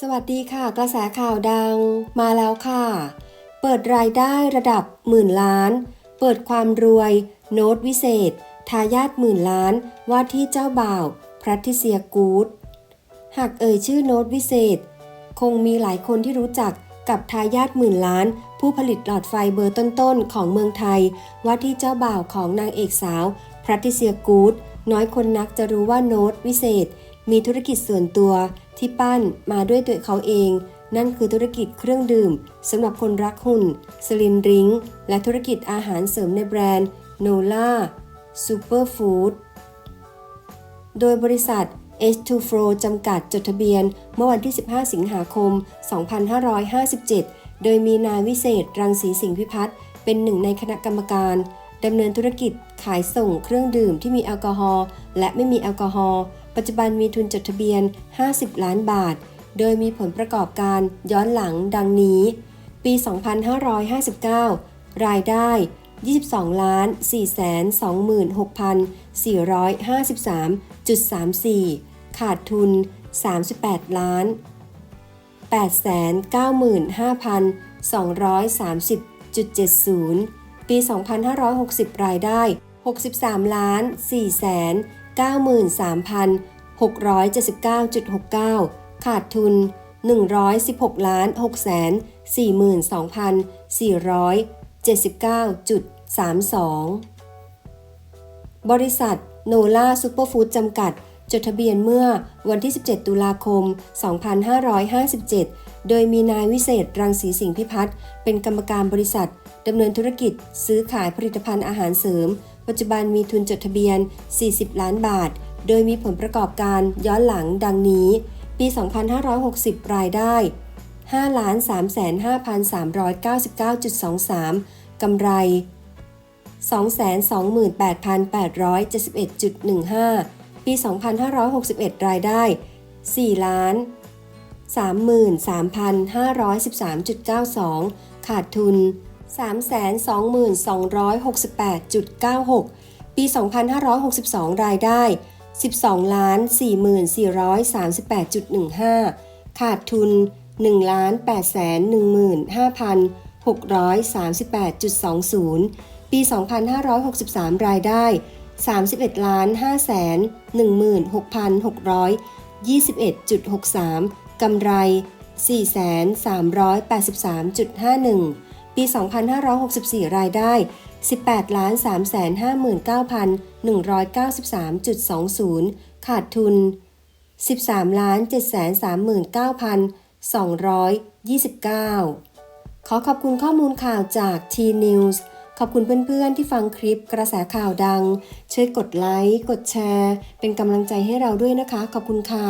สวัสดีค่ะ กระแสข่าวดังมาแล้วค่ะ เปิดรายได้ระดับหมื่นล้าน เปิดความรวย โน้ตวิเศษ ทายาทหมื่นล้านว่าที่เจ้าบ่าวพรัติเซียกูดหากเอ่ยชื่อโน้ตวิเศษ คงมีหลายคนที่รู้จักกับทายาทหมื่นล้าน ผู้ผลิตหลอดไฟเบอร์ต้นๆ ของเมืองไทย ว่าที่เจ้าบ่าวของนางเอกสาวพรัติเซียกูดน้อยคนนักจะรู้ว่าโน้ตวิเศษ มีธุรกิจส่วนตัวที่ปั้นมาด้วยตัวเขาเอง นั่นคือธุรกิจเครื่องดื่มสำหรับคนรักหุ่นสลินริงและธุรกิจอาหารเสริมในแบรนด์โนล่าซูเปอร์ฟู้ดโดยบริษัท H2 Flow จำกัดจดทะเบียน เมื่อวันที่ 15 สิงหาคม 2557 โดยมีนายวิเศษ รังสีสิงห์พิพัฒน์เป็นหนึ่งในคณะกรรมการดำเนินธุรกิจขายส่งเครื่องดื่มที่มีแอลกอฮอล์และไม่มีแอลกอฮอล์ ปัจจุบันมีทุนจดทะเบียน 50 ล้านบาท โดยมีผลประกอบการย้อนหลังดังนี้ ปี 2559 รายได้ 22ล้าน426,453.34 ขาดทุน 38 ล้าน 895,230.70 ปี 2560 รายได้ 63ล้าน4 93,679.69 ขาดทุน 116ล้าน6แสน42,479.32 บริษัทโนล่าซูเปอร์ฟู้ดจำกัด จดทะเบียนเมื่อวันที่ 17 ตุลาคม 2557 โดยมีนายวิเศษรังสีสิงห์พิพัฒน์เป็นกรรมการบริษัทดำเนินธุรกิจซื้อขายผลิตภัณฑ์อาหารเสริม ปัจจุบันมีทุนจดทะเบียน 40 ล้านบาท โดยมีผลประกอบการย้อนหลังดังนี้ ปี 2560 รายได้ 5 3 5 3 9 9 2 3 กำไร 228,871.15 ปี 2561 รายได้ 4 ล้าน33,513.92 ขาดทุน 322,268.96 ปี 2562 รายได้ 12ล้าน4438.15 ขาดทุน1ล้าน815,638.20 ปี 2563 รายได้ 31ล้าน5แสน16,621.63 กำไร 4 3 8 3 51 ปี 2564 รายได้ 18ล้าน3 5 9 193.20 ขาดทุน 13ล้าน7 3 9 229 ขอขอบคุณข้อมูลข่าวจาก T News ขอบคุณเพื่อนๆที่ฟังคลิปกระแสข่าวดัง ช่วยกดไลค์ กดแชร์ เป็นกำลังใจให้เราด้วยนะคะ ขอบคุณค่ะ